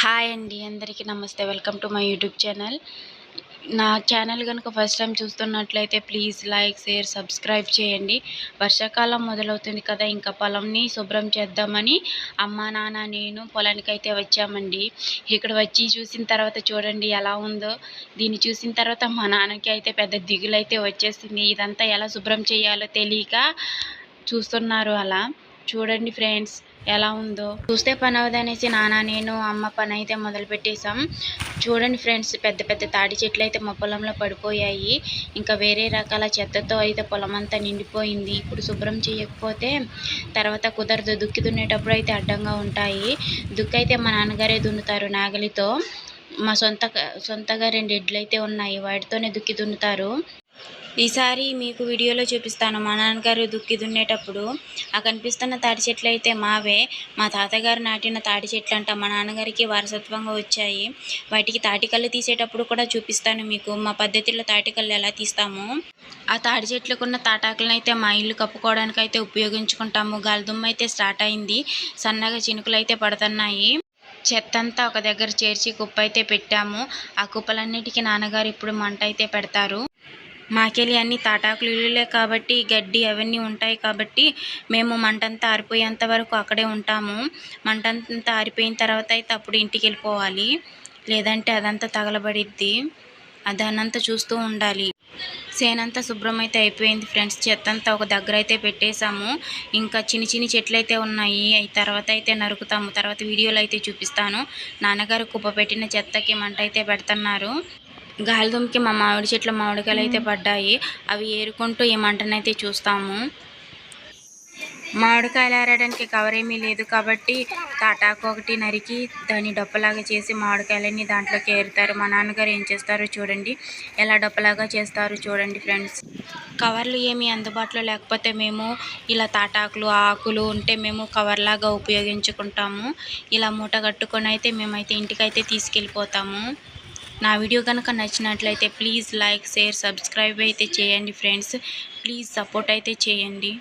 Hi అండి అందరికీ నమస్తే. Welcome to my YouTube channel. నా ఛానల్ కనుక ఫస్ట్ టైం చూస్తున్నట్లయితే ప్లీజ్ లైక్ షేర్ సబ్స్క్రైబ్ చేయండి. వర్షాకాలం మొదలవుతుంది కదా ఇంకా పొలంని శుభ్రం చేద్దామని అమ్మ నాన్న నేను పొలానికి అయితే వచ్చామండి. ఇక్కడ వచ్చి చూసిన తర్వాత చూడండి ఎలా ఉందో. దీన్ని చూసిన తర్వాత మా నాన్నకి అయితే పెద్ద దిగులు అయితే వచ్చేసింది. ఇదంతా ఎలా శుభ్రం చేయాలో తెలియక చూస్తున్నారు అలా. చూడండి ఫ్రెండ్స్ ఎలా ఉందో. చూస్తే పని అవదనేసి నాన్న నేను అమ్మ పని అయితే మొదలు పెట్టేశాం. చూడండి ఫ్రెండ్స్ పెద్ద పెద్ద తాడి చెట్లు అయితే మా పొలంలో పడిపోయాయి. ఇంకా వేరే రకాల చెత్తతో అయితే పొలం అంతా నిండిపోయింది. ఇప్పుడు శుభ్రం చేయకపోతే తర్వాత కుదరదు. దుక్కి దున్నేటప్పుడు అయితే అడ్డంగా ఉంటాయి. దుక్కి అయితే మా నాన్నగారే దున్నుతారు నాగలితో. మా సొంత సొంతగా రెండు ఎడ్లు అయితే ఉన్నాయి. వాటితోనే దుక్కి దున్నుతారు. ఈసారి మీకు వీడియోలో చూపిస్తాను. మా నాన్నగారు దుక్కి దున్నేటప్పుడు ఆ కనిపిస్తున్న తాటి చెట్లు అయితే మావే. మా తాతగారు నాటిన తాటి చెట్లు అంట మా నాన్నగారికి వారసత్వంగా వచ్చాయి. వాటికి తాటికల్లు తీసేటప్పుడు కూడా చూపిస్తాను మీకు. మా పద్ధతిలో తాటికల్లు ఎలా తీస్తాము? ఆ తాటి చెట్లకున్న తాటాకులను అయితే మా ఇల్లు కప్పుకోవడానికి అయితే ఉపయోగించుకుంటాము గాలిదుమ్మ అయితే స్టార్ట్ అయింది. సన్నగా చినుకులు అయితే పడుతున్నాయి. చెత్తంతా ఒక దగ్గర చేర్చి కుప్ప అయితే పెట్టాము. ఆ కుప్పలన్నిటికీ నాన్నగారు ఇప్పుడు మంట అయితే పెడతారు. మాకెళ్ళి అన్ని తాటాకులు ఇల్లులే కాబట్టి గడ్డి అవన్నీ ఉంటాయి కాబట్టి మేము మంటంతా ఆరిపోయేంత వరకు అక్కడే ఉంటాము. మంటంతా ఆరిపోయిన తర్వాత అయితే అప్పుడు ఇంటికి వెళ్ళిపోవాలి లేదంటే అదంతా తగలబడిద్ది. దాన్నంతా చూస్తూ ఉండాలి. సేనంతా శుభ్రం అయితే అయిపోయింది ఫ్రెండ్స్. చెత్త అంతా ఒక దగ్గర అయితే పెట్టేశాము. ఇంకా చిన్న చిన్న చెట్లు అయితే ఉన్నాయి. అవి తర్వాత అయితే నరుకుతాము. తర్వాత వీడియోలు అయితే చూపిస్తాను. నాన్నగారు కుప్ప పెట్టిన చెత్తకి మంట అయితే పెడుతున్నారు. గాలిదుంకి మా మామిడి చెట్ల మామిడికాయలు అయితే పడ్డాయి. అవి ఏరుకుంటూ ఈ మంటనైతే చూస్తాము. మామిడికాయలు ఏరడానికి కవర్ ఏమీ లేదు కాబట్టి తాటాకు ఒకటి నరికి దాన్ని డొప్పలాగా చేసి మామిడికాయలన్నీ దాంట్లోకి ఏరుతారు. మా నాన్నగారు ఏం చేస్తారో చూడండి. ఎలా డొప్పలాగా చేస్తారో చూడండి ఫ్రెండ్స్. కవర్లు ఏమీ అందుబాటులో లేకపోతే మేము ఇలా తాటాకులు ఆకులు ఉంటే మేము కవర్లాగా ఉపయోగించుకుంటాము. ఇలా మూట కట్టుకొని అయితే మేమైతే ఇంటికైతే తీసుకెళ్ళిపోతాము. నా వీడియో కనుక నచ్చినట్లయితే ప్లీజ్ లైక్ షేర్ సబ్స్క్రైబ్ అయితే చేయండి ఫ్రెండ్స్. ప్లీజ్ సపోర్ట్ అయితే చేయండి.